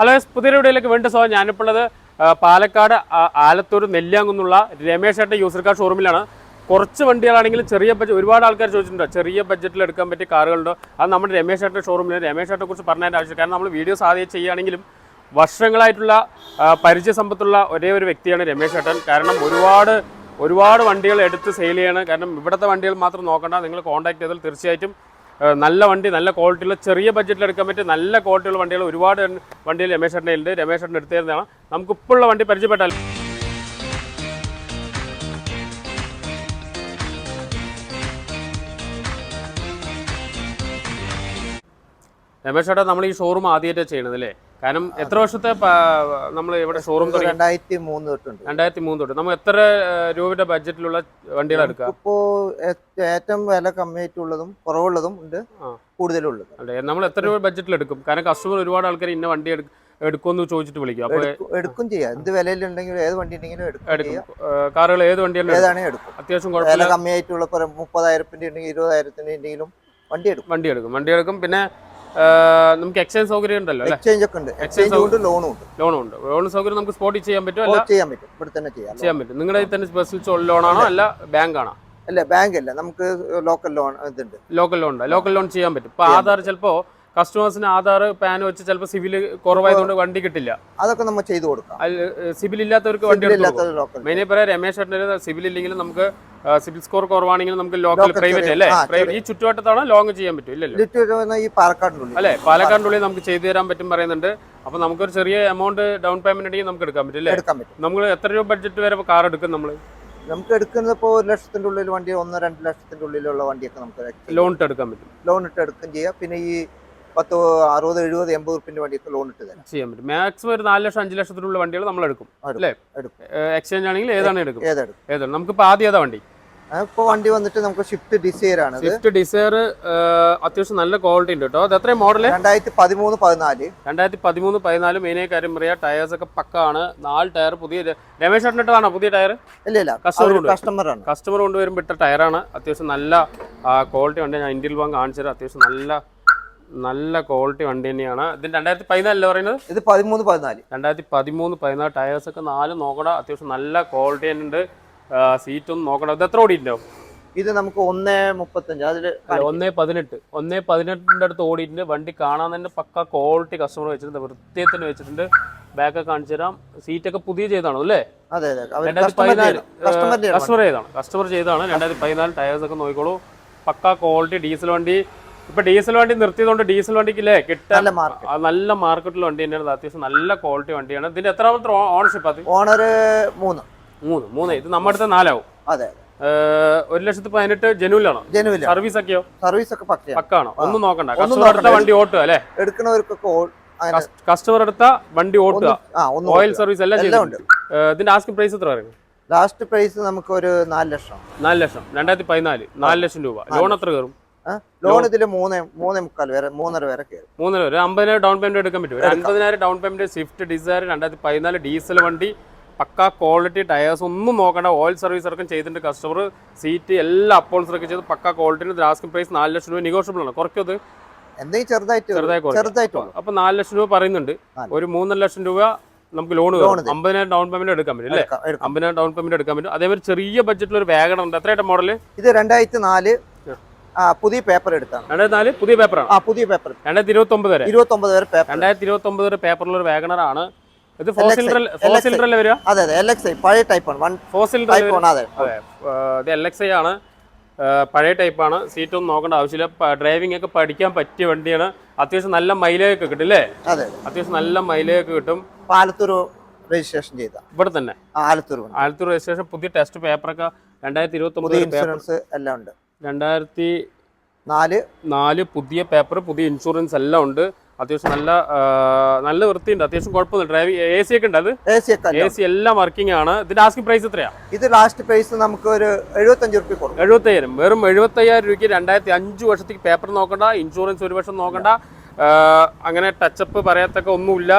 Hello പുതിയ വീഡിയോയിലേക്ക് വേണ്ട സോ ഞാനിപ്പോൾ ഉള്ളത് പാലക്കാട് ആലത്തൂർ നെല്ലിയാങ്കുന്നുള്ള രമേശ് ഏട്ടൻ യൂസർ കാർ ഷോറൂമിലാണ് കുറച്ച് വണ്ടികളാണെങ്കിലും ചെറിയ ബഡ്ജറ്റ് ഒരുപാട് ആൾക്കാർ ചോദിച്ചിട്ടുണ്ട്. ചെറിയ ബഡ്ജറ്റിൽ എടുക്കാൻ പറ്റിയ കാറുകളുണ്ടോ അത് നമ്മുടെ രമേശ് ഏട്ടൻ ഷോറൂമിൽ രമേശ് ഏട്ടനെ കുറിച്ച് പറഞ്ഞതിന്റെ ആവശ്യം കാരണം നമ്മൾ വീഡിയോ ആദ്യം ചെയ്യുകയാണെങ്കിലും വർഷങ്ങളായിട്ടുള്ള പരിചയ സമ്പത്തുള്ള ഒരേ ഒരു വ്യക്തിയാണ് രമേശ് ഏട്ടൻ. കാരണം ഒരുപാട് ഒരുപാട് വണ്ടികൾ എടുത്ത് സെയിൽ ചെയ്യണം. കാരണം ഇവിടുത്തെ വണ്ടികൾ മാത്രം നോക്കണ്ട. നിങ്ങൾ കോൺടാക്ട് ചെയ്താൽ തീർച്ചയായിട്ടും നല്ല വണ്ടി നല്ല ക്വാളിറ്റിയുള്ള ചെറിയ ബഡ്ജറ്റിൽ എടുക്കാൻ പറ്റിയ നല്ല ക്വാളിറ്റിയുള്ള വണ്ടികൾ ഒരുപാട് വണ്ടികൾ രമേശ് ചേട്ടന്റെ ഉണ്ട്. രമേശ് ചേട്ടൻ എടുത്തു തരുന്നതാണ് നമുക്ക് ഇപ്പോഴുള്ള വണ്ടി പരിചയപ്പെട്ടാൽ രമേശ് ചേട്ടാ നമ്മൾ ഈ ഷോറൂം ആദ്യമായിട്ടാണ് ചെയ്യണത് അല്ലേ? കാരണം എത്ര വർഷത്തെ നമ്മൾ ഇവിടെ ഷോറൂം രണ്ടായിരത്തി മൂന്ന് തൊട്ടുണ്ട്. രണ്ടായിരത്തി മൂന്ന് തൊട്ട്. നമ്മൾ എത്ര രൂപയുടെ ബഡ്ജറ്റിലുള്ള വണ്ടികൾ എടുക്കാം? ഇപ്പോ ഏറ്റവും വില കമ്മിയായിട്ടുള്ളതും കുറവുള്ളതും ഉണ്ട് കൂടുതലുള്ളതും. അല്ലേ നമ്മൾ എത്ര രൂപ ബഡ്ജറ്റിൽ എടുക്കും? കാരണം കസ്റ്റമർ ഒരുപാട് ആൾക്കാർ ഇന്ന വണ്ടി എടുക്കും എടുക്കുമെന്ന് ചോദിച്ചിട്ട് വിളിക്കും. അപ്പോൾ എടുക്കും- ചെയ്യാം. എന്ത് വിലയിലുണ്ടെങ്കിലും ഏത് വണ്ടി ഉണ്ടെങ്കിലും എടുക്കും കാറുകൾ ഏത് വണ്ടിയാണ് ഏതാണെങ്കിൽ എടുക്കും. അത്യാവശ്യം വില കമ്മിയായിട്ടുള്ള മുപ്പതായിരത്തിന്റെ ഉണ്ടെങ്കിൽ ഇരുപതായിരത്തിന്റെ ഉണ്ടെങ്കിലും വണ്ടി എടുക്കും. വണ്ടി എടുക്കും. വണ്ടി എടുക്കും. പിന്നെ നമുക്ക് എക്സ്ചേഞ്ച് സൗകര്യം ഉണ്ടല്ലോ എക്സ്ചേഞ്ച് ഒക്കെ ഉണ്ട്. എക്സ്ചേഞ്ച് ഉണ്ട് ലോണും ഉണ്ട്. ലോണും ഉണ്ട്. ലോൺ സൗകര്യം നമുക്ക് സ്പോട്ടിൽ ചെയ്യാൻ പറ്റും അല്ല? ചെയ്യാൻ പറ്റും. ഇവിടെ തന്നെ ചെയ്യാം. ചെയ്യാൻ പറ്റും. നിങ്ങളുടെ തന്നെ സ്പെഷ്യൽ ലോണാണോ അല്ല. ബാങ്ക് ആണോ? അല്ല ബാങ്ക് അല്ല. നമുക്ക് ലോക്കൽ ലോൺ ഇതുണ്ട്. ലോക്കൽ ലോൺ ഉണ്ട്? ലോക്കൽ ലോൺ ചെയ്യാൻ പറ്റും. ഇപ്പൊ ആധാർ ചിലപ്പോൾ കസ്റ്റമേഴ്സിന് ആധാർ പാൻ വെച്ച് ചിലപ്പോൾ സിവിൽ കുറവായതുകൊണ്ട് വണ്ടി കിട്ടില്ല. അതൊക്കെ നമ്മൾ ചെയ്തു കൊടുക്കാം. സിബിൽ ഇല്ലാത്തവർക്ക് വണ്ടി മെയിനെ പറയാം രമേശ് ചേട്ടന്റെ സിവിൽ ഇല്ലെങ്കിലും നമുക്ക് സിബിൽ സ്കോർ കുറവാണെങ്കിലും നമുക്ക് ലോക്കൽ പ്രൈവറ്റ് അല്ലേ? ഈ ചുറ്റുവട്ടത്താണ് ലോങ് ചെയ്യാൻ പറ്റും ഇല്ലല്ലോ? അല്ലെ ഈ പാലക്കാടിനുള്ളിൽ അല്ലേ? പാലക്കാടിനുള്ളിൽ നമുക്ക് ചെയ്തു തരാൻ പറ്റും പറയുന്നുണ്ട്. അപ്പൊ നമുക്കൊരു ചെറിയ എമൗണ്ട് ഡൗൺ പേയ്മെന്റ് ഉണ്ടെങ്കിൽ നമുക്ക് എടുക്കാൻ പറ്റും അല്ലേ നമ്മൾ എത്ര രൂപ ബഡ്ജറ്റ് വരെ കാർ എടുക്കും നമ്മൾ നമുക്ക് എടുക്കുന്നത് ഇപ്പോൾ ഒരു ലക്ഷത്തിന്റെ ഉള്ളിൽ വണ്ടി ഒന്ന് രണ്ട് ലക്ഷത്തിന്റെ ഉള്ളിലുള്ള വണ്ടിയൊക്കെ നമുക്ക് ലോൺ ഇട്ട് എടുക്കാൻ പറ്റും. ലോൺ ഇട്ട് എടുക്കുകയും ചെയ്യാം. പിന്നെ ഈ പത്ത് അറുപത് എഴുപത് എൺപത് ഉറുപ്പിന്റെ വണ്ടിയൊക്കെ ലോൺ ഇട്ട് തരാം. ചെയ്യാൻ പറ്റും. മാക്സിമം ഒരു നാല് ലക്ഷം അഞ്ച് ലക്ഷത്തിനുള്ള വണ്ടികൾ നമ്മൾ എടുക്കും. അല്ലേ? എടുക്കും. എക്സ്ചേഞ്ച് ആണെങ്കിൽ ഏതാണ് എടുക്കും? ഏതെടുക്കും ഏതാണ്? നമുക്കിപ്പോൾ ആദ്യം ഏതാ വണ്ടി? ഇപ്പോൾ വണ്ടി വന്നിട്ട് നമുക്ക് ഷിഫ്റ്റ് ഡിസൈർ ആണ് സ്വിഫ്റ്റ് ഡിസയർ അത്യാവശ്യം നല്ല ക്വാളിറ്റി ഉണ്ട് കേട്ടോ. അത് എത്രയും മോഡൽ രണ്ടായിരത്തി പതിമൂന്ന് പതിനാല്. രണ്ടായിരത്തി പതിമൂന്ന് പതിനാല് മെയിനായി കാര്യം പറയാം ടയേഴ്സ് ഒക്കെ പക്കാണ്. നാല് ടയർ പുതിയ രമേശ് ചേട്ടനിട്ടതാണോ പുതിയ ടയർ ഇല്ല ഇല്ല. കസ്റ്റമർ. കസ്റ്റമറാണ് കസ്റ്റമർ കൊണ്ടുവരുമ്പോൾ ഇട്ട ടയറാണ് അത്യാവശ്യം നല്ല ക്വാളിറ്റി ഉണ്ട്. ഞാൻ ഇന്ത്യയിൽ ബാങ്ക് കാണിച്ചത് അത്യാവശ്യം നല്ല നല്ല ക്വാളിറ്റി വണ്ടി തന്നെയാണ്. ഇതിന് രണ്ടായിരത്തി പതിനാലല്ലേ പറയുന്നത്? ഇത് പതിമൂന്ന് പതിനാല്. രണ്ടായിരത്തി പതിമൂന്ന് പതിനാല് ടയേഴ്സ് ഒക്കെ നാല് നോക്കണ അത്യാവശ്യം നല്ല ക്വാളിറ്റി തന്നെ ഉണ്ട് സീറ്റൊന്നും നോക്കണം ഇത് എത്ര ഓടിയിട്ടുണ്ടാവും ഇത് നമുക്ക് ഒന്ന് മുപ്പത്തഞ്ച്. അതിൽ ഒന്നേ പതിനെട്ട്. ഒന്നേ പതിനെട്ടിന്റെ അടുത്ത് ഓടിയിട്ടുണ്ട്. വണ്ടി കാണാൻ തന്നെ പക്ക ക്വാളിറ്റി കസ്റ്റമർ വെച്ചിട്ടുണ്ട്. വൃത്തിയത്തിന് വെച്ചിട്ടുണ്ട്. ബാക്കൊക്കെ കാണിച്ചു തരാം. സീറ്റൊക്കെ പുതിയ ചെയ്താണോ അല്ലേ? രണ്ടായിരത്തി പതിനാല് കസ്റ്റമറിന്റെ കസ്റ്റമർ ചെയ്താണ് കസ്റ്റമർ ചെയ്താണ് രണ്ടായിരത്തി പതിനാല് ടയേഴ്സ് ഒക്കെ നോക്കിക്കോളൂ. പക്ക ക്വാളിറ്റി ഡീസൽ വണ്ടി. ഇപ്പൊ ഡീസൽ വണ്ടി നിർത്തിയതുകൊണ്ട് ഡീസൽ വണ്ടിക്ക് ഇല്ലേ കിട്ടാൻ നല്ല മാർക്ക് മാർക്കറ്റിൽ വണ്ടി തന്നെയാണ് അത്യാവശ്യം നല്ല ക്വാളിറ്റി വണ്ടിയാണ്. ഇതിന്റെ മാത്രം ഓണർഷിപ്പ് അത്? ഓണർ മൂന്ന്. മൂന്ന് മൂന്ന്. ഇത് നമ്മുടെ അടുത്ത് നാലാവും. അതെ ഒരു ലക്ഷത്തി പതിനെട്ട് ജനുവിലാണോ? ജനുവിൽ സർവീസ് ഒക്കെയോ? സർവീസ് ഒക്കെ പക്കാണോ? ഒന്നും നോക്കണ്ട. കസ്റ്റമർ വണ്ടി ഓട്ടുക അല്ലേ? എടുക്കുന്നവർക്കൊക്കെ ഓ- കസ്റ്റമർ എടുത്ത വണ്ടി ഓട്ടുക. ഓയിൽ സർവീസ് എല്ലാം ചെയ്യുന്നുണ്ട് ഇതിന്റെ ആസ്കിംഗ് പ്രൈസ് എത്ര പറയുന്നത് ലാസ്റ്റ് പ്രൈസ് നമുക്ക് ഒരു നാല് ലക്ഷം. നാല് ലക്ഷം. രണ്ടായിരത്തി പതിനാല്. നാല് ലക്ഷം രൂപ. ലോൺ എത്ര കയറും? ലോൺ ഇതിൽ മൂന്ന് മൂന്നേ മുക്കാൽ വരെ മൂന്നര വരെ കയറും. മൂന്നര വരെ അമ്പതിനായിരം ഡൗൺ പേയ്മെന്റ് എടുക്കാൻ പറ്റും. ഒരു അൻപതിനായിരം ഡൗൺ പേയ്മെന്റ് സ്വിഫ്റ്റ് ഡിസയർ രണ്ടായിരത്തി പതിനാല് ഡീസൽ വണ്ടി പക്ക ക്വാളിറ്റി ടയേഴ്സ് ഒന്നും നോക്കണ്ട. ഓയിൽ സർവീസ് ഇറക്കം ചെയ്തിട്ടുണ്ട് കസ്റ്റമർ സീറ്റ് എല്ലാ അപ്പോൾസ് ഒക്കെ ചെയ്ത്. പക്ക ക്വാളിറ്റി ആസ്കിംഗ് പ്രൈസ് നാല് ലക്ഷം രൂപ നെഗോഷ്യബിൾ ആണ്. കുറയ്ക്കത് എന്തെങ്കിലും ചെറുതായിട്ട് ചെറുതായിട്ട്. അപ്പൊ നാല് ലക്ഷം രൂപ പറയുന്നുണ്ട്. ഒരു മൂന്നര ലക്ഷം രൂപ നമുക്ക് ലോൺ. അമ്പതിനായിരം ഡൗൺ പേയ്മെന്റ് എടുക്കാൻ പറ്റും അല്ലേ? അമ്പതിനായിരം ഡൗൺ പേയ്മെന്റ് എടുക്കാൻ പറ്റും. അതേപോലെ ചെറിയ ബഡ്ജറ്റിൽ ഒരു വാഗൺ ഉണ്ട്. എത്രയായിട്ട് മോഡൽ ഇത് രണ്ടായിരത്തി നാല് പുതിയ പേപ്പർ എടുത്താണ്. രണ്ടായിരത്തി നാല് പുതിയ പേപ്പറാണ് ആ പുതിയ പേപ്പർ രണ്ടായിരത്തി ഇരുപത്തി ഒമ്പത് വരെ ഇരുപത്തി ഒമ്പത് വരെ പേപ്പർ രണ്ടായിരത്തി ഇരുപത്തി ഒമ്പത് വരെ പേപ്പറിൽ ഒരു ഇത് ഫോർ. സിലിണ്ടർ ഫോർ സിലിണ്ടർ അല്ലേ വരിക? അതെ അതെ എൽ എക്സ് ഐ പഴയ ടൈപ്പാണ് വൺ ഫോർ സിലിണ്ടർ ടൈപ്പ് ആണ് അതെ. ഇത് എൽ എക്സ് ഐ ആണ്. പഴയ ടൈപ്പാണ് സീറ്റൊന്നും നോക്കേണ്ട ആവശ്യമില്ല. ഡ്രൈവിംഗ് ഒക്കെ പഠിക്കാൻ പറ്റിയ വണ്ടിയാണ്. അത്യാവശ്യം നല്ല മൈലേജ് ഒക്കെ കിട്ടും അല്ലേ അതെ അതെ. അത്യാവശ്യം നല്ല മൈലേജ് ഒക്കെ കിട്ടും. പാലത്തൂർ രജിസ്ട്രേഷൻ ചെയ്ത. ഇവിടെ തന്നെ? ആലത്തൂർ. ആലത്തൂർ രജിസ്ട്രേഷൻ പുതിയ ടെസ്റ്റ് പേപ്പറൊക്കെ രണ്ടായിരത്തി ഇരുപത്തി ഒമ്പത് ഇൻഷുറൻസ് എല്ലാം ഉണ്ട്. രണ്ടായിരത്തി നാല്. നാല് പുതിയ പേപ്പർ പുതിയ ഇൻഷുറൻസ് എല്ലാം ഉണ്ട്. അത്യാവശ്യം നല്ല നല്ല വൃത്തിയുണ്ട്. അത്യാവശ്യം കുഴപ്പമൊന്നും ഡ്രൈവിംഗ് എ സി ഒക്കെ ഉണ്ട് അത്? എ സി എല്ലാം വർക്കിംഗ് ആണ്. ഇതിന്റെ ആസ്കിംഗ് പ്രൈസ് എത്രയാ? ഇത് ലാസ്റ്റ് പ്രൈസ് നമുക്ക് ഒരു എഴുപത്തഞ്ച് രൂപ കൊടുക്കും. എഴുപത്തയ്യായിരം. വെറും എഴുപത്തയ്യായിരം രൂപയ്ക്ക് രണ്ടായിരത്തി അഞ്ച് വർഷത്തേക്ക് പേപ്പർ നോക്കണ്ട ഇൻഷുറൻസ് ഒരു വർഷം നോക്കണ്ട. അങ്ങനെ ടച്ചപ്പ് പറയത്തക്ക ഒന്നുമില്ല.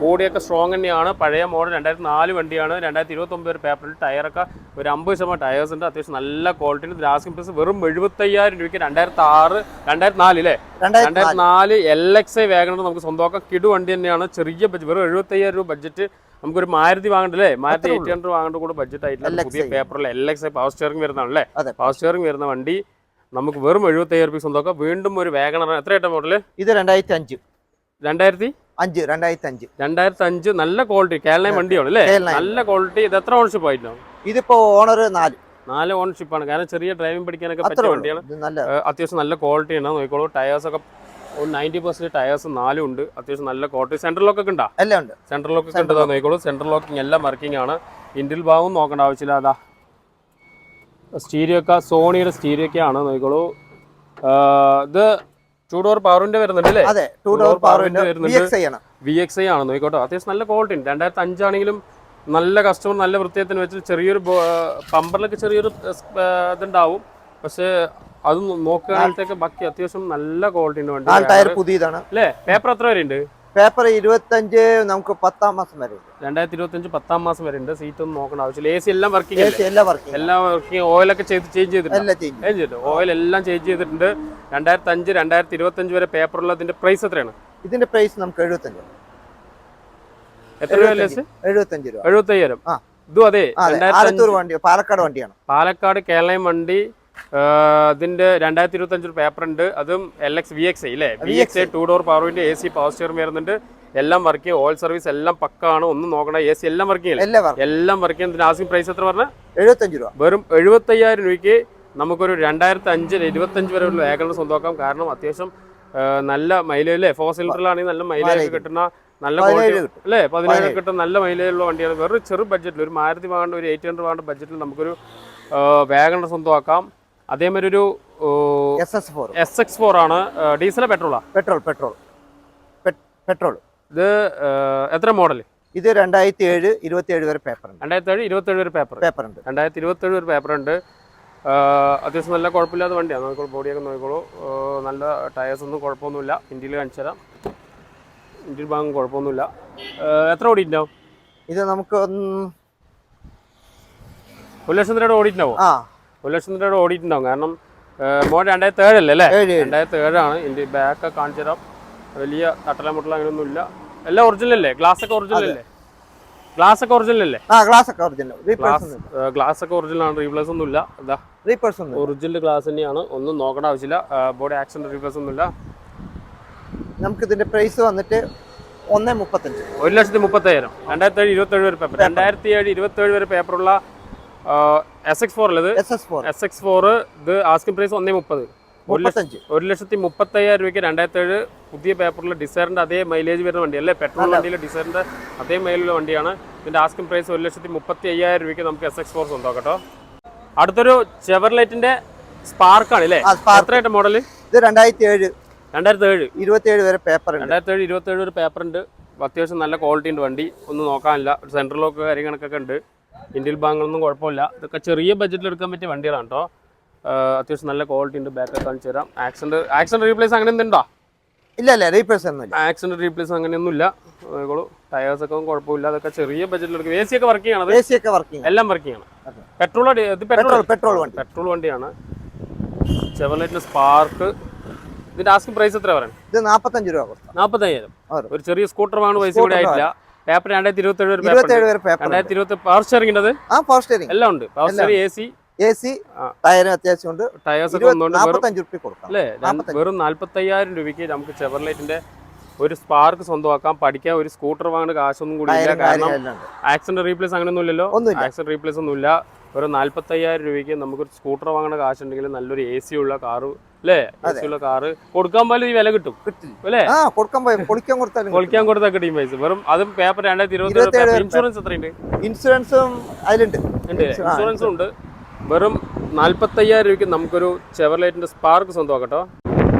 ബോഡിയൊക്കെ സ്ട്രോങ് തന്നെയാണ്. പഴയ മോഡൽ രണ്ടായിരത്തി നാല് വണ്ടിയാണ് രണ്ടായിരത്തി ഇരുപത്തൊമ്പത് ഒരു പേപ്പറിൽ ടയറൊക്കെ ഒരു അമ്പത് ശതമാനം ടയേഴ്സ് ഉണ്ട്. അത്യാവശ്യം നല്ല ക്വാളിറ്റി ലാസ്റ്റിംഗ് പ്രൈസ് വെറും എഴുപത്തയ്യായിരം രൂപയ്ക്ക് രണ്ടായിരത്തി ആറ് രണ്ടായിരത്തി നാല് അല്ലേ രണ്ടായിരത്തി നാല് എൽ എക്സ് ഐ വേഗം നമുക്ക് സ്വന്തമാക്കാം. കിടു വണ്ടി തന്നെയാണ്. ചെറിയ ബഡ്ജറ്റ് വെറും എഴുപത്തയ്യായിരം രൂപ ബഡ്ജറ്റ് നമുക്കൊരു മാരുതി വാങ്ങണ്ടല്ലേ മാരുതി എയ്റ്റ് ഹൺഡ്രഡ് വാങ്ങേണ്ട കൂടെ ബഡ്ജറ്റ് ആയിട്ടില്ല. പുതിയ പേപ്പറിൽ L X I power steering വരുന്നതാണല്ലേ. Power steering വരുന്ന വണ്ടി നമുക്ക് വെറും എഴുപത്തയ്യായിരം രൂപ സ്വന്തമാക്കാം. വീണ്ടും ഒരു വേഗണ എത്രയായിട്ട മോഡൽ ഇത് രണ്ടായിരത്തി അഞ്ച് രണ്ടായിരത്തി അഞ്ച് രണ്ടായിരത്തി അഞ്ച് രണ്ടായിരത്തി അഞ്ച് നല്ല ക്വാളിറ്റി കേരള വണ്ടിയാണ് അല്ലേ? നല്ല ക്വാളിറ്റി ഇത് എത്ര ഓണർഷിപ്പ് ആയിരുന്നു ഇതിപ്പോ ഓണർ നാല്. നാല് ഓണർഷിപ്പ് ആണ്. കാരണം ചെറിയ ഡ്രൈവിംഗ് പഠിക്കാനൊക്കെ പറ്റിയ വണ്ടിയാണ് അത്യാവശ്യം നല്ല ക്വാളിറ്റി ആണ്. നോക്കിക്കോളൂ. ടയേഴ്സ് ഒക്കെ നയന്റി പെർസെന്റ് ടയേഴ്സ് നാലും ഉണ്ട്. അത്യാവശ്യം നല്ല ക്വാളിറ്റി സെൻട്രൽ ലോക്ക് ഒക്കെ ഉണ്ടോ? എല്ലാം ഉണ്ട്. സെൻട്രൽ ലോക്ക് ഉണ്ട് നോക്കിക്കോളൂ. സെൻട്രൽ ലോക്കിംഗ് എല്ലാം വർക്കിംഗ് ആണ്. ഇന്റിൽ ഭാഗവും നോക്കേണ്ട ആവശ്യമില്ല. അതാ. സ്റ്റീരിയോ ഒക്കെ സോണിയുടെ സ്റ്റീരിയോ ഒക്കെ ആണ് നോക്കിക്കോളൂ. ഇത് ടൂ ഡോർ പവറിന്റെ വരുന്നുണ്ട് അല്ലേ? അതെ ടു ഡോർ പവർ വിൻഡോ വരുന്നുണ്ട്. വി എക്സ് ഐ ആണ് നോക്കിക്കോട്ടോ. അത്യാവശ്യം നല്ല ക്വാളിറ്റി ഉണ്ട്. രണ്ടായിരത്തി അഞ്ചാണെങ്കിലും നല്ല കസ്റ്റമർ നല്ല വൃത്തിയത്തിന് വെച്ച് ചെറിയൊരു പമ്പറിലൊക്കെ ചെറിയൊരു ഇതുണ്ടാവും. പക്ഷേ അത് നോക്കുകയാണെങ്കിലത്തേക്ക് ബാക്കി അത്യാവശ്യം നല്ല ക്വാളിറ്റി ഉണ്ട് നാല് വണ്ടി ടയർ പുതിയതാണ്. അല്ലേ? പേപ്പർ എത്ര വരെയുണ്ട്? ഉണ്ട് പേപ്പർ ഇരുപത്തഞ്ച് നമുക്ക് പത്താം മാസം വരെ രണ്ടായിരത്തി ഇരുപത്തഞ്ച് പത്താം മാസം വരെ ഉണ്ട്. സീറ്റ് ഒന്നും നോക്കേണ്ട ആവശ്യമില്ല. എ സി എല്ലാം വർക്കിംഗ് എല്ലാം വർക്കിംഗ് എല്ലാം വർക്കിംഗ്. ഓയിലൊക്കെ ചെയ്ത് ചേഞ്ച് ചെയ്തിട്ടുണ്ട്? ഓയിൽ എല്ലാം ചേഞ്ച് ചെയ്തിട്ടുണ്ട്. രണ്ടായിരത്തി അഞ്ച് രണ്ടായിരത്തി ഇരുപത്തഞ്ച് വരെ പേപ്പറുള്ളതിന്റെ പ്രൈസ് എത്രയാണ്? ഇതിന്റെ പ്രൈസ് നമുക്ക് എഴുപത്തഞ്ച് എത്ര രൂപ എഴുപത്തഞ്ച് രൂപ. എഴുപത്തയ്യായിരം. ഇതും അതെ. ആലത്തൂർ വണ്ടി പാലക്കാട് വണ്ടിയാണ്. പാലക്കാട് കേരളം വണ്ടി ഇതിന്റെ രണ്ടായിരത്തി ഇരുപത്തി അഞ്ച് പേപ്പർ ഉണ്ട് അതും L X V X I അല്ലേ V X I two door പവറിന്റെ എ സി പവർ സ്റ്റിയറിംഗ് വരുന്നുണ്ട്. എല്ലാം വർക്ക് ഓൾ സർവീസ് എല്ലാം പക്കാണ്. ഒന്നും നോക്കണ എ സി എല്ലാം വർക്കിംഗ് അല്ലേ എല്ലാം വർക്ക് എല്ലാം വർക്കിംഗ് ഇതിന്റെ ആസ്കിംഗ് പ്രൈസ് എത്ര പറഞ്ഞ? എഴുപത്തഞ്ച് രൂപ. വെറും എഴുപത്തയ്യായിരം രൂപയ്ക്ക് നമുക്കൊരു രണ്ടായിരത്തി അഞ്ച് ഇരുപത്തഞ്ച് വരെ ഉള്ള വേഗങ്ങൾ സ്വന്തമാക്കാം. കാരണം അത്യാവശ്യം നല്ല മൈലേജ് അല്ലേ? ഫോർ സിലിണ്ടറിലാണെങ്കിൽ നല്ല മൈലേജ്. കിട്ടുന്ന നല്ല ക്വാളിറ്റി അല്ലേ? പതിനേഴ്. കിട്ടുന്ന നല്ല മൈലേജ് ഉള്ള വണ്ടിയാണ്. വെറും ചെറു ബഡ്ജറ്റിൽ ഒരു മാരുതി വാങ്ങേണ്ട ഒരു എയ്റ്റ് ഹൺഡ്രഡ് വാങ്ങേണ്ട ബഡ്ജറ്റിൽ നമുക്കൊരു വാഗണർ സ്വന്തമാക്കാം. അതേമാതിരി ഒരു S S four S X four ആണ്. ഡീസൽ പെട്രോളാ? Petrol petrol. പെട്രോൾ. ഇത് എത്ര മോഡൽ ഇത് രണ്ടായിരത്തി ഏഴ് ഇരുപത്തി ഏഴ് വരെ പേപ്പർ ഉണ്ട് രണ്ടായിരത്തി ഏഴ് ഇരുപത്തി ഏഴ് വരെ പേപ്പർ പേപ്പർ ഉണ്ട് രണ്ടായിരത്തി ഇരുപത്തി ഏഴ് വരെ പേപ്പർ ഉണ്ട് അത്യാവശ്യം നല്ല കുഴപ്പമില്ലാത്ത വണ്ടിയാണ് നോക്കിക്കോളൂ ബോഡിയൊക്കെ നോക്കിക്കോളൂ. നല്ല ടയേഴ്സ് ഒന്നും കുഴപ്പമൊന്നുമില്ല. ഇന്ത്യയിൽ കാണിച്ചു തരാം. ഇന്ത്യൻ ഭാഗം കുഴപ്പമൊന്നുമില്ല. എത്ര ഓടിയിട്ടുണ്ടാവും? ഇത് നമുക്ക് ഒരു ലക്ഷം രൂപയുടെ ഓടിയിട്ടുണ്ടാവും? ആ. ഒരു ലക്ഷം രൂപയുടെ ഓടിയിട്ടുണ്ടാവും. കാരണം മോൻ രണ്ടായിരത്തി ഏഴല്ലേ അല്ലേ രണ്ടായിരത്തി ഏഴാണ് ഇന്ത്യ ബാക്കൊക്കെ കാണിച്ചു തരാം വലിയ തട്ടല മുട്ടല അങ്ങനെയൊന്നും ഇല്ല എല്ലാം ഒറിജിനൽ അല്ലേ? ഗ്ലാസ് ഒക്കെ ഒറിജിനൽ അല്ലേ? ഗ്ലാസ് ഒക്കെ ഒറിജിനൽ അല്ലേ? ഗ്ലാസ് ഒക്കെ ഒറിജിനൽ ഗ്ലാസ് ഒക്കെ ഒറിജിനൽ ആണ്. റീപ്ലേസ് ഒന്നും ഇല്ല. ഇതാ. ഒന്നും ഒറിജിനൽ ഗ്ലാസ് തന്നെയാണ്. ഒന്നും നോക്കേണ്ട ആവശ്യമില്ല. ബോഡി ആക്സിഡന്റ് റീപ്ലേസ് ഒന്നുമില്ല നമുക്ക് ഇതിന്റെ പ്രൈസ് വന്നിട്ട് ഒന്ന് മുപ്പത്തഞ്ച്. ഒരു ലക്ഷത്തി മുപ്പത്തയ്യായിരം. രണ്ടായിരത്തി ഏഴ് ഇരുപത്തേഴ് വരെ പേപ്പർ രണ്ടായിരത്തി ഏഴ് ഇരുപത്തേഴ് വരെ പേപ്പറുള്ള എസ് എക്സ് ഫോർ അല്ലത് S S four S X four ഇത് ആസ്കിംഗ് പ്രൈസ് ഒന്നേ മുപ്പത്. ഒരു ലക്ഷത്തി മുപ്പത്തയ്യായിരം രൂപയ്ക്ക് രണ്ടായിരത്തി ഏഴ് പുതിയ പേപ്പറിൽ ഡിസൈറിന്റെ അതേ മൈലേജ് വരുന്ന വണ്ടി അല്ലേ? പെട്രോൾ വണ്ടിയിലെ ഡിസൈറിന്റെ അതേ മൈലുള്ള വണ്ടിയാണ്. ഇതിന്റെ ആസ്കിംഗ് പ്രൈസ് ഒരു ലക്ഷത്തി മുപ്പത്തി അയ്യായിരം രൂപയ്ക്ക് നമുക്ക് എസ് എക്സ് ഫോർ സ്വന്തം കേട്ടോ. അടുത്തൊരു ചെവർലൈറ്റിന്റെ സ്പാർക്ക് ആണ് അല്ലേ? എത്രയായിട്ട് മോഡൽ ഇത് രണ്ടായിരത്തി ഏഴ് രണ്ടായിരത്തി ഏഴ് ഇരുപത്തി ഏഴ് വരെ പേപ്പർ രണ്ടായിരത്തി ഏഴ് ഇരുപത്തി ഏഴ് ഒരു പേപ്പർ ഉണ്ട്. അത്യാവശ്യം നല്ല ക്വാളിറ്റി ഉണ്ട് വണ്ടി. ഒന്ന് നോക്കാനില്ല. ഒരു സെൻട്രൽ ലോക്ക് കാര്യങ്ങളൊക്കെ ഉണ്ട്. ഇന്ത്യൻ ബാങ്കുകളൊന്നും കുഴപ്പമില്ല. ഇതൊക്കെ ചെറിയ ബഡ്ജറ്റിൽ എടുക്കാൻ പറ്റിയ വണ്ടികളാണ് കേട്ടോ അത്യാവശ്യം നല്ല ക്വാളിറ്റി ഉണ്ട്. ബാക്ക് കാണിച്ചു തരാം. ആക്സിഡന്റ് ആക്സിഡന്റ് റീപ്ലേസ് അങ്ങനെ എന്തുണ്ടോ ഇല്ല ഇല്ല റീപ്ലേസ് ഒന്നുമില്ല ആക്സിഡന്റ് റീപ്ലേസ് അങ്ങനെയൊന്നുമില്ല ടയേഴ്സ് ഒക്കെ കുഴപ്പമില്ല. അതൊക്കെ ചെറിയ ബഡ്ജറ്റിൽ എടുക്കും. എ സി ഒക്കെ വർക്ക് ചെയ്യണം എ സി ഒക്കെ വർക്കിംഗ് എല്ലാം വർക്ക് ചെയ്യണം. പെട്രോൾ ഇത് പെട്രോൾ പെട്രോൾ വണ്ടി. പെട്രോൾ വണ്ടിയാണ്. ചെവലൈറ്റിന്റെ സ്പാർക്ക് ഇതിന്റെ ആസ്കിംഗ് പ്രൈസ് എത്ര പറയുന്നത്? ഇത് നാപ്പത്തഞ്ച് രൂപ നാൽപ്പത്തയ്യായിരം ഒരു ചെറിയ സ്കൂട്ടർ വാങ്ങുന്ന പൈസ കൂടെ ആയിട്ടില്ല. പേപ്പർ രണ്ടായിരത്തി ഇരുപത്തി ഏഴ് പേപ്പർ ഇരുപത്തി ഏഴ് വരെ പേപ്പർ രണ്ടായിരത്തി ഇരുപത്തി പവർ സ്റ്റിയറിംഗ് ആ പവർ സ്റ്റിയറിംഗ് എല്ലാം ഉണ്ട്. Power steering A C A C ആ. ടയർ അത്യാവശ്യം ഉണ്ട് ടയേഴ്സ് ഒക്കെ ഒന്നുകൊണ്ട് വെറും നാപ്പത്തഞ്ച് റുപ്യ കൊടുക്കാം. അല്ലേ. വെറും നാല്പത്തയ്യായിരം രൂപയ്ക്ക് നമുക്ക് ചെവർലൈറ്റിന്റെ ഒരു സ്പാർക്ക് സ്വന്തമാക്കാം. പഠിക്കാൻ ഒരു സ്കൂട്ടർ വാങ്ങേണ്ട കാശൊന്നും കൂടി ഇല്ല കാരണം ആക്സിഡന്റ് റീപ്ലേസ് അങ്ങനെയൊന്നും ഇല്ലല്ലോ ഒന്നുമില്ല. ആക്സിഡന്റ് റീപ്ലേസ് ഒന്നും ഇല്ല ഒരു നാല്പത്തയ്യായിരം രൂപയ്ക്ക് നമുക്ക് സ്കൂട്ടർ വാങ്ങേണ്ട കാശുണ്ടെങ്കിൽ നല്ലൊരു എ സി ഉള്ള കാറ് അല്ലേ എ സി ഉള്ള കാറ് കൊടുക്കാൻ പോലും ഈ വില കിട്ടും. അല്ലേ കൊടുക്കാൻ കൊടുത്താൽ പൊളിക്കാൻ കൊടുത്താൽ കിട്ടും. പൈസ. വെറും അതും പേപ്പർ രണ്ടായിരത്തി ഇരുപത്തി ഇൻഷുറൻസ് എത്രയുണ്ട്? ഇൻഷുറൻസും അതിലുണ്ട്. ഉണ്ട് ഇൻഷുറൻസും ഉണ്ട്. വെറും നാല്പത്തയ്യായിരം രൂപയ്ക്ക് നമുക്കൊരു ചെവർലൈറ്റിന്റെ സ്പാർക്ക് സ്വന്തമാക്കാം കേട്ടോ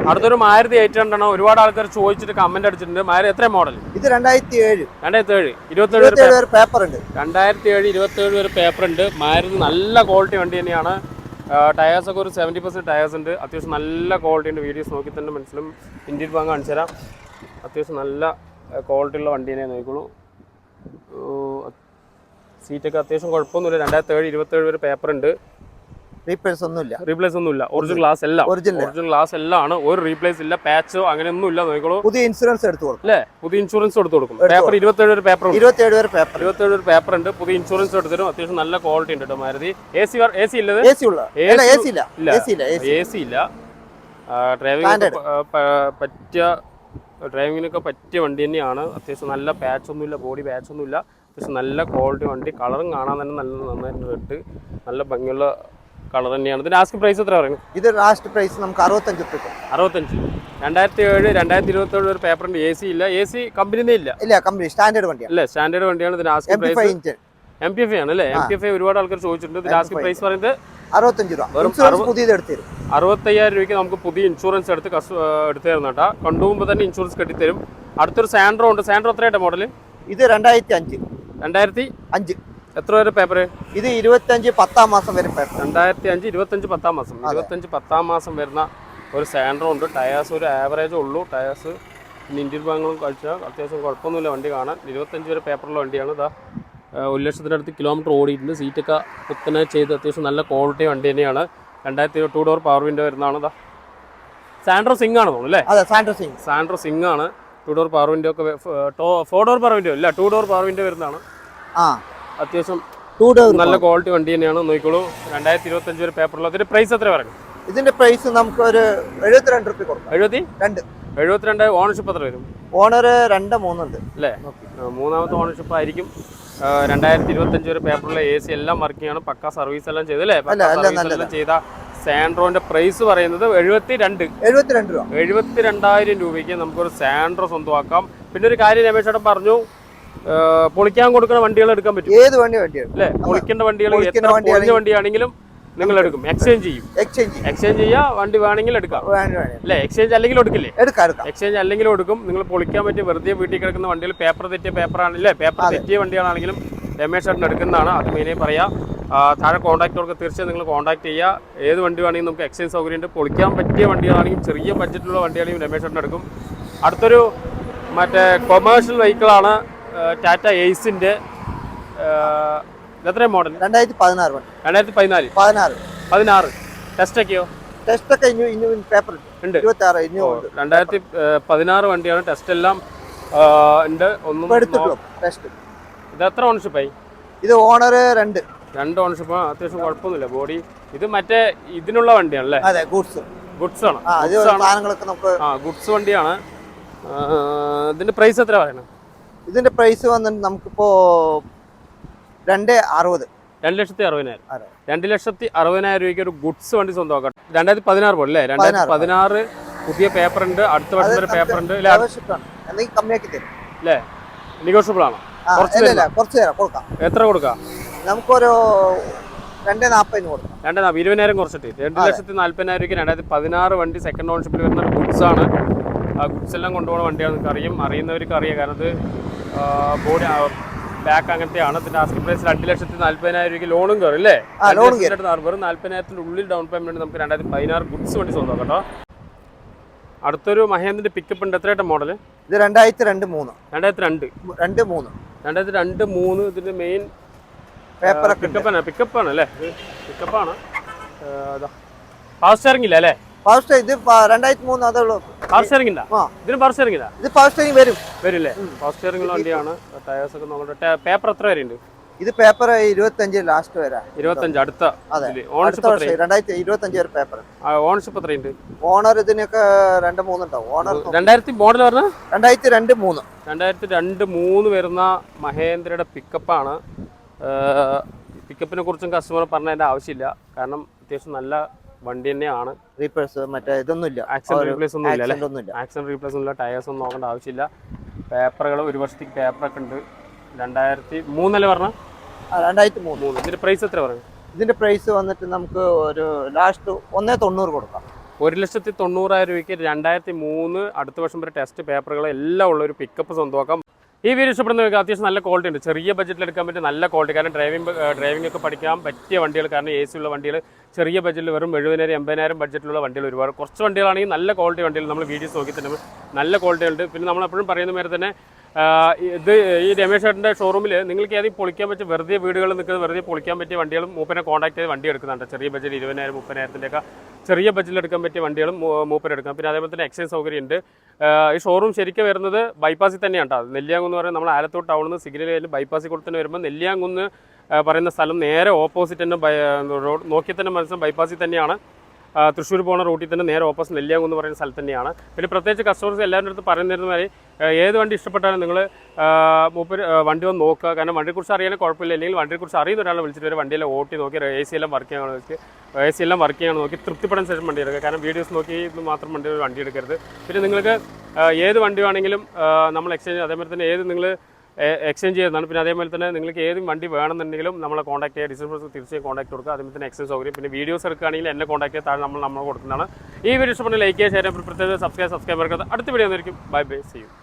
അടുത്തൊരു മാരുതി എയ്റ്റ് ഹൺഡ്രഡ് ആണ്. ഒരുപാട് ആൾക്കാർ ചോദിച്ചിട്ട് കമന്റ് അടിച്ചിട്ടുണ്ട്. മാരുതി എത്ര മോഡൽ ഇത് രണ്ടായിരത്തി ഏഴ് രണ്ടായിരത്തി ഏഴ് ഇരുപത്തി ഏഴ് പേപ്പർ ഉണ്ട്. രണ്ടായിരത്തി ഏഴ് ഇരുപത്തേഴ് വരെ പേപ്പർ ഉണ്ട്. മാരുതി നല്ല ക്വാളിറ്റി വണ്ടി തന്നെയാണ്. ടയേഴ്സ് ഒക്കെ ഒരു സെവന്റി പെർസെന്റ് ടയേഴ്സ് ഉണ്ട്. അത്യാവശ്യം നല്ല ക്വാളിറ്റി ഉണ്ട്. വീഡിയോസ് നോക്കി തന്നെ മനസ്സിലും ഇന്ത്യൻ ബാങ്ക് കാണിച്ചു തരാം. അത്യാവശ്യം നല്ല ക്വാളിറ്റി ഉള്ള വണ്ടി തന്നെ നോക്കിക്കോളൂ. സീറ്റൊക്കെ അത്യാവശ്യം കുഴപ്പമൊന്നുമില്ല. രണ്ടായിരത്തി ഏഴ് ഇരുപത്തേഴ് വരെ പേപ്പർ ഉണ്ട്. റീപ്പേഴ്സ് ഒന്നുമില്ല. റീപ്ലേസ് ഒന്നുമില്ല. ഒറിജിനൽ ഗ്ലാസ് എല്ലാം. ഒറിജിനൽ ഗ്ലാസ് എല്ലാം ആണ് ഒരു റീപ്ലേസ് ഇല്ല. പാച്ചോ അങ്ങനെയൊന്നും ഇല്ല നോക്കിക്കോളൂ. പുതിയ ഇൻഷുറൻസ് എടുത്തു കൊടുക്കും. അല്ലേ? പുതിയ ഇൻഷുറൻസ് എടുത്ത് കൊടുക്കും. പേപ്പർ ഇരുപത്തേഴ് ഒരു പേപ്പർ ഉണ്ട്. ഇരുപത്തിയേഴ് വരെ പേപ്പർ ഇരുപത്തേഴ് ഒരു പേപ്പർ ഉണ്ട്. പുതിയ ഇൻഷുറൻസ് എടുത്തിരും അത്യാവശ്യം നല്ല ക്വാളിറ്റി ഉണ്ട് കേട്ടോ Maruti. A C A C ഇല്ലത് എ സി ഉള്ള. എ സി ഇല്ല. ഇല്ല. എ സി ഇല്ല ഇല്ല. ഡ്രൈവിംഗ്. പറ്റിയ ഡ്രൈവിങ്ങിനൊക്കെ പറ്റിയ വണ്ടി തന്നെയാണ്. അത്യാവശ്യം നല്ല പാച്ച് ഒന്നുമില്ല. ബോഡി പാച്ച് ഒന്നുമില്ല. അത്യാവശ്യം നല്ല ക്വാളിറ്റി വണ്ടി. കളറും കാണാൻ തന്നെ നല്ല നന്നായിട്ട് നല്ല ഭംഗിയുള്ള കളർ തന്നെയാണ്. ഇത് ലാസ്റ്റ് പ്രൈസ് എത്ര പറയുന്നത്? ഇത് ലാസ്റ്റ് പ്രൈസ് നമുക്ക് അറുപത്തഞ്ച് റുപ്യ അറുപത്തഞ്ച്. രണ്ടായിരത്തി ഏഴ് രണ്ടായിരത്തി ഇരുപത്തി ഏഴ് ഒരു പേപ്പറിന്റെ എ സി ഇല്ല എ സി കമ്പനിന്നേ ഇല്ല. ഇല്ല കമ്പനി സ്റ്റാൻഡേർഡ് വണ്ടിയാണ്. അല്ലേ സ്റ്റാൻഡേർഡ് വണ്ടിയാണ് ഇത് P price M P F ആണ് അല്ലേ? എം പി എഫ് ഒരുപാട് ആൾക്കാർ ചോദിച്ചിട്ടുണ്ട്. ലാസ്റ്റ് പ്രൈസ് പറയുന്നത് അറുപത്തഞ്ച് രൂപ. ഇൻഷുറൻസ് പുതിയത് എടുത്തരും അറുപത്തയ്യായിരം രൂപയ്ക്ക് നമുക്ക് പുതിയ ഇൻഷുറൻസ് എടുത്ത് കസ് എടുത്തു തരുന്ന കേട്ടോ കൊണ്ടുപോകുമ്പോൾ തന്നെ ഇൻഷുറൻസ് കെട്ടിത്തരും. അടുത്തൊരു സാൻഡ്രോ ഉണ്ട്. സാൻഡ്രോ എത്രയായിട്ട് മോഡൽ ഇത് രണ്ടായിരത്തി അഞ്ച് രണ്ടായിരത്തി അഞ്ച്. എത്ര വരെ പേപ്പർ ഇത് ഇരുപത്തഞ്ച് പത്താം മാസം വരെ പേപ്പർ രണ്ടായിരത്തി അഞ്ച് ഇരുപത്തഞ്ച് പത്താം മാസം. ഇരുപത്തഞ്ച് പത്താം മാസം വരുന്ന ഒരു സാൻഡ്രോ ഉണ്ട്. ടയേഴ്സ് ഒരു ആവറേജ് ഉള്ളൂ. ടയേഴ്സ് പിന്നെ ഇന്ത്യൻ ഭാഗങ്ങളും കഴിച്ചാൽ അത്യാവശ്യം കുഴപ്പമൊന്നുമില്ല. വണ്ടി കാണാൻ. ഇരുപത്തഞ്ച് വരെ പേപ്പറുള്ള വണ്ടിയാണ്. ഇതാ ഒരു ലക്ഷത്തിനടുത്ത് കിലോമീറ്റർ ഓടിയിട്ടുണ്ട്. സീറ്റൊക്കെ കുത്തനെ ചെയ്ത് അത്യാവശ്യം നല്ല ക്വാളിറ്റി വണ്ടി തന്നെയാണ്. രണ്ടായിരത്തി ടു ഡോർ പവർ വിൻഡോ വരുന്നതാണ്. ഇതാ സാൻഡ്രോ സിംഗ് ആണ് തോന്നുന്നു അല്ലേ? സാൻഡർ സാൻഡ്രോ സിംഗ് സാൻഡ്രോ സിംഗ് ആണ്. ടു ഡോർ പവർ വിൻഡോ ഒക്കെ ഫോർ ഡോർ പവർ വിൻഡോ ഇല്ല. ടു ഡോർ പവർ വിൻഡോ വരുന്നതാണ്. ആ. അത്യാവശ്യം ടു ഡോർ നല്ല ക്വാളിറ്റി വണ്ടി തന്നെയാണ്. നോക്കിക്കോളൂ. രണ്ടായിരത്തി ഇരുപത്തഞ്ച് വരെ പേപ്പറുള്ള അതിന്റെ പ്രൈസ് എത്ര പറയുന്നത് ഇതിന്റെ പ്രൈസ് നമുക്ക് ഒരു എഴുപത്തിരണ്ട് റുപ്യ കൊടുക്കാം. എഴുപത്തി? രണ്ട്. എഴുപത്തിരണ്ട് ഓണർഷിപ്പ് എത്ര വരും? ഓണർ രണ്ട് മൂന്നുണ്ട് അല്ലേ? മൂന്നാമത്തെ ഓണർഷിപ്പ് ആയിരിക്കും. രണ്ടായിരത്തി ഇരുപത്തഞ്ച് വരെ പേപ്പറുള്ള എ സി എല്ലാം വർക്കിംഗ് ആണ് പക്ക സർവീസ് എല്ലാം ചെയ്ത് അല്ലേ. എല്ലാം ചെയ്ത സാൻഡ്രോന്റെ പ്രൈസ് പറയുന്നത് എഴുപത്തി രണ്ട് എഴുപത്തിരണ്ട് രൂപ. എഴുപത്തിരണ്ടായിരം രൂപയ്ക്ക് നമുക്കൊരു സാൻഡ്രോ സ്വന്തമാക്കാം. പിന്നെ ഒരു കാര്യം രമേശ് ചേട്ടൻ പറഞ്ഞു. പൊളിക്കാൻ കൊടുക്കുന്ന വണ്ടികൾ എടുക്കാൻ പറ്റും. ഏത് വണ്ടി വണ്ടിയാണ്? അല്ലേ? പൊളിക്കേണ്ട വണ്ടികൾ എത്ര പൊളിഞ്ഞ വണ്ടിയാണെങ്കിലും നിങ്ങൾ എടുക്കും. എക്സ്ചേഞ്ച് ചെയ്യും. എക്സ്ചേഞ്ച് എക്സ്ചേഞ്ച് ചെയ്യാ വണ്ടി വേണമെങ്കിൽ എടുക്കാം. അല്ലെ? എക്സ്ചേഞ്ച് അല്ലെങ്കിൽ എടുക്കില്ലേ? എടുക്കാം എടുക്കാം. എക്സ്ചേഞ്ച് അല്ലെങ്കിലും എടുക്കും. നിങ്ങൾ പൊളിക്കാൻ പറ്റിയ വെറുതെ വീട്ടിൽ കിടക്കുന്ന വണ്ടിയിൽ പേപ്പർ തെറ്റിയ പേപ്പർ ആണല്ലേ പേപ്പർ തെറ്റിയ വണ്ടിയാണെങ്കിലും രമേശ് ചേട്ടൻ എടുക്കുന്നതാണ്. അത് മെയിനായി പറയാം. താഴെ കോൺടാക്ട് കൊടുക്കുക തീർച്ചയായും നിങ്ങൾ കോൺടാക്ട് ചെയ്യുക ഏത് വണ്ടി വേണമെങ്കിലും നമുക്ക് എക്സ്ചേഞ്ച് സൗകര്യമുണ്ട് പൊളിക്കാൻ പറ്റിയ വണ്ടികളാണെങ്കിൽ ചെറിയ ബഡ്ജറ്റിലുള്ള വണ്ടിയാണെങ്കിൽ രമേശ് ചേട്ടൻ എടുക്കും. അടുത്തൊരു മറ്റേ കൊമേഴ്ഷ്യൽ വെഹിക്കിളാണ് ടാറ്റ എയ്സിന്റെ എത്രയും മോഡൽ രണ്ടായിരത്തി പതിനാറ് വണ്ടി. രണ്ടായിരത്തി പതിനാല് പതിനാറ്. പതിനാറ് ടെസ്റ്റൊക്കെയോ ടെസ്റ്റ് ഒക്കെ ഇനി ഇനി പേപ്പർ ഉണ്ട്. രണ്ടായിരത്തി പതിനാറ് വണ്ടിയാണ്. ടെസ്റ്റ് എല്ലാം ഉണ്ട്. ഒന്നും എടുത്തിട്ടുള്ളൂ. ടെസ്റ്റ് ഇത് എത്ര ഓണർഷിപ്പായി ഇത് ഓണർ രണ്ട്. രണ്ട് ഓണർഷിപ്പ് അത്യാവശ്യം കുഴപ്പമൊന്നുമില്ല. ബോഡി ഇത് മറ്റേ ഇതിനുള്ള വണ്ടിയാണല്ലേ? അതെ ഗുഡ്സ് ഗുഡ്സ് ആണ്. ഗുഡ്സ് വണ്ടിയാണ്. ഇതിന്റെ പ്രൈസ് എത്ര പറയണം ഇതിന്റെ പ്രൈസ് വന്നിട്ട് നമുക്കിപ്പോ രണ്ട് അറുപത്. രണ്ട് ലക്ഷത്തി അറുപതിനായിരം. രണ്ട് ലക്ഷത്തി അറുപതിനായിരം രൂപയ്ക്ക് ഒരു ഗുഡ്സ് വണ്ടി സ്വന്തമാക്കാം. രണ്ടായിരത്തി പതിനാറ് പോലെ അല്ലേ? രണ്ടായിരത്തി പതിനാറ്. പുതിയ പേപ്പർ ഉണ്ട് അടുത്ത വർഷം വരെ പേപ്പർ ഉണ്ട് അല്ലേ? നെഗോഷ്യബിൾ ആണ്? കുറച്ച് എത്ര കൊടുക്കാം? നമുക്കൊരു രണ്ട് നാൽപ്പതിന് കൊടുക്കാം. രണ്ട് നാ- ഇരുപതിനായിരം കുറച്ചിട്ട്. രണ്ട് ലക്ഷത്തി നാല്പതിനായിരം രൂപയ്ക്ക് രണ്ടായിരത്തി പതിനാറ് വണ്ടി സെക്കൻഡ് ഓൺഷിപ്പിൽ വരുന്ന ഗുഡ്സ് ആണ്. ഗുഡ്സ് എല്ലാം കൊണ്ടുപോകുന്ന വണ്ടിയാണ് നിങ്ങൾക്ക് അറിയും. അറിയുന്നവർക്ക് അറിയാം. കാരണം അത് ബോഡി ബാക്ക് അങ്ങനത്തെയാണ്. പിന്നെ ആസ്കിംഗ് പ്രൈസ് രണ്ട് ലക്ഷത്തി നാല്പതിനായിരം രൂപയ്ക്ക് ലോണും കയറും അല്ലേ വെറും നാല്പതിനായിരത്തിന്റെ ഉള്ളിൽ ഡൗൺ പേയ്മെന്റ് നമുക്ക് രണ്ടായിരത്തി പതിനാറ് ഗുഡ്സ് വണ്ടി സ്വന്തം കേട്ടോ. അടുത്തൊരു മഹേന്ദ്രന്റെ പിക്കപ്പ് ഉണ്ട്. എത്രയായിട്ട് മോഡൽ ഇത് രണ്ടായിരത്തി രണ്ട് മൂന്ന്. രണ്ടായിരത്തി രണ്ട്. രണ്ട് മൂന്ന്. രണ്ടായിരത്തി രണ്ട് മൂന്ന് ഇതിന്റെ മെയിൻ പേപ്പറൊക്കെ പിക്കപ്പ് പിക്കപ്പാണ് പിക്കപ്പാണ് അല്ലേ? പിക്കപ്പാണ് പവർ സ്റ്റിയറിംഗ് ഇല്ല അല്ലേ? പവർ സ്റ്റേ ഇത് രണ്ടായിരത്തി മൂന്ന് അതേ ഉള്ളൂ. പവർ സ്റ്റിയറിംഗ് ഇല്ല? ആ. ഇതിന് പവർ സ്റ്റിയറിംഗ് ഇല്ല? ഇത് പവർ സ്റ്റേയും വരും. വരില്ലേ? പവർ സ്റ്റിയറിംഗ് വണ്ടിയാണ്. ടയേഴ്സ് ഒക്കെ നോക്കട്ടെ പേപ്പർ എത്ര വരെയുണ്ട് ഇത് പേപ്പർ ഇരുപത്തഞ്ച് ലാസ്റ്റ് വരാ. ഇരുപത്തഞ്ച് അടുത്ത വർഷം രണ്ടായിരത്തി ഇരുപത്തഞ്ച് വരെ പേപ്പർ ഓണർഷിപ്പ് എത്രയുണ്ട് ഓണർ ഇതിനൊക്കെ രണ്ട് മൂന്നുണ്ടാവും ഓണർ രണ്ടായിരത്തി മോഡൽ രണ്ടായിരത്തി രണ്ട് മൂന്ന്. രണ്ടായിരത്തി രണ്ട് മൂന്ന് വരുന്ന മഹേന്ദ്രയുടെ പിക്കപ്പാണ് പിക്കപ്പിനെ കുറിച്ചും കസ്റ്റമർ പറഞ്ഞതിന്റെ ആവശ്യമില്ല. കാരണം അത്യാവശ്യം നല്ല വണ്ടി തന്നെയാണ്. റീപ്പേഴ്സ് മറ്റേ ഇതൊന്നും ഇല്ല ആക്സിഡന്റ് റീപ്ലേസ് ഒന്നും ഇല്ല ആക്സിഡന്റ് റീപ്ലേസ് ഒന്നും ഇല്ല ടയേഴ്സ് ഒന്നും നോക്കേണ്ട ആവശ്യമില്ല. പേപ്പറുകൾ ഒരു വർഷത്തേക്ക് പേപ്പറൊക്കെ ഉണ്ട്. രണ്ടായിരത്തി മൂന്നല്ലേ പറഞ്ഞ? രണ്ടായിരത്തി മൂന്ന്. ഇതിന്റെ പ്രൈസ് എത്ര പറഞ്ഞു? ഇതിന്റെ പ്രൈസ് വന്നിട്ട് നമുക്ക് ഒരു ലാസ്റ്റ് ഒന്നേ തൊണ്ണൂറ് കൊടുക്കാം. ഒരു ലക്ഷത്തി തൊണ്ണൂറായിരം രൂപയ്ക്ക് രണ്ടായിരത്തി മൂന്ന് അടുത്ത വർഷം വരെ ടെസ്റ്റ് പേപ്പറുകൾ എല്ലാം ഉള്ള ഒരു പിക്കപ്പ് സ്വന്തമാക്കാം. ഈ വീഡിയോ ഇഷ്ടപ്പെടുന്ന അത്യാവശ്യം നല്ല ക്വാളിറ്റി ഉണ്ട്. ചെറിയ ബഡ്ജറ്റിൽ എടുക്കാൻ പറ്റിയ നല്ല ക്വാളിറ്റി കാരണം ഡ്രൈവിംഗ് ഡ്രൈവിംഗ് ഒക്കെ പഠിക്കാൻ പറ്റിയ വണ്ടികൾ കാരണം എ സി ഉള്ള വണ്ടികൾ ചെറിയ ബഡ്ജറ്റിൽ വെറും എഴുപതിനായിരം എൺപതിനായിരം ബഡ്ജറ്റിലുള്ള വണ്ടികൾ ഒരുപാട്. കുറച്ച് വണ്ടികളാണെങ്കിൽ നല്ല ക്വാളിറ്റി വണ്ടികൾ നമ്മൾ വീഡിയോസ് നോക്കി തന്നെ നല്ല ക്വാളിറ്റി ഉണ്ട്. പിന്നെ നമ്മൾ എപ്പോഴും പറയുന്ന മാതിരി തന്നെ ഇത് ഈ രമേശ് ചേട്ടന്റെ ഷോറൂമിൽ നിങ്ങൾക്ക് ഏതെങ്കിലും പൊളിക്കാൻ പറ്റിയ വെറുതെ വീടുകൾ നിൽക്കുന്ന വെറുതെ പൊളിക്കാൻ പറ്റിയ വണ്ടികളും മൂപ്പനെ കോൺടാക്ട് ചെയ്ത് വണ്ടി എടുക്കുന്നുണ്ട്. ചെറിയ ബജറ്റ് ഇരുപതിനായിരം മുപ്പതിനായിരത്തിന്റെ ഒക്കെ ചെറിയ ബജറ്റിൽ എടുക്കാൻ പറ്റിയ വണ്ടികളും മൂപ്പനെ എടുക്കാം പിന്നെ അതേപോലെ തന്നെ എക്സ്ചേഞ്ച് സൗകര്യം ഉണ്ട്. ഈ ഷോറൂം ശരിക്കും വരുന്നത് ബൈപ്പാസിൽ തന്നെയാണ് കേട്ടോ നെല്ലിയാങ്കുന്ന് പറയുന്നത് നമ്മൾ ആലത്തൂർ ടൗണിൽ നിന്ന് കഴിഞ്ഞ് ബൈപ്പാസിൽ കൂടെ തന്നെ വരുമ്പോൾ നെല്ലിയാങ്കുന്ന് പറയുന്ന സ്ഥലം നേരെ ഓപ്പോസിറ്റ് തന്നെ നോക്കിയാൽ തന്നെ മനസ്സിലും ബൈപ്പാസിൽ തന്നെയാണ്. തൃശ്ശൂർ പോകുന്ന റൂട്ടിൽ തന്നെ നേരെ ഓപ്പസ് നെല്ലിയാങ്കു എന്ന് പറയുന്ന സ്ഥലത്ത് തന്നെയാണ്. പിന്നെ പ്രത്യേകിച്ച് കസ്റ്റമേഴ്സ് എല്ലാവരുടെ അടുത്ത് പറയുന്നിരുന്ന മാതിരി ഏത് വണ്ടി ഇഷ്ടപ്പെട്ടാലും നിങ്ങൾ മൂപ്പർ വണ്ടി ഒന്ന് നോക്കുക. കാരണം വണ്ടിയെക്കുറിച്ച് അറിയാനും കുഴപ്പമില്ല. അല്ലെങ്കിൽ വണ്ടിയെക്കുറിച്ച് അറിയുന്ന ഒരാളെ വിളിച്ചിട്ട് വരെ വണ്ടിയെല്ലാം ഓട്ടി നോക്കി എ സി എല്ലാം വർക്ക് ചെയ്യാൻ നോക്കി എ സി എല്ലാം വർക്ക് ചെയ്യാൻ നോക്കി തൃപ്തിപ്പെടാൻ ശേഷം വണ്ടി എടുക്കുക. കാരണം വീഡിയോസ് നോക്കി മാത്രം വണ്ടി വണ്ടി എടുക്കരുത്. പിന്നെ നിങ്ങൾക്ക് ഏത് വണ്ടി വേണമെങ്കിലും നമ്മൾ എക്സ്ചേഞ്ച് അതേപോലെ തന്നെ ഏത് നിങ്ങൾ എക്സ്ചേഞ്ച് ചെയ്യുന്നതാണ്. പിന്നെ അതേപോലെ തന്നെ നിങ്ങൾക്ക് ഏത് വണ്ടി വേണമെന്നുണ്ടെങ്കിലും നമ്മളെ കോൺടാക്ട് ചെയ്യുക ഡിസംബർ തീർച്ചയായും കോൺടാക്ട് കൊടുക്കുക. അതേപോലെ തന്നെ എക്സ്ചേഞ്ച് സൗകര്യം. പിന്നെ വീഡിയോസ് എടുക്കുകയാണെങ്കിൽ എന്നെ കോൺടാക്ട് ചെയ്താൽ നമ്മൾ നമ്മൾ കൊടുക്കുന്നതാണ്. ഈ വീഡിയോ ഇഷ്ടപ്പെടുന്ന ലൈക്ക് ചെയ്യുക ഷെയർ പ്രത്യേക സബ്സ്ക്രൈബ് സബ്സ്ക്രൈബ് അടുത്ത വീഡിയോ ആയിരിക്കും ബൈ ബൈ സി യു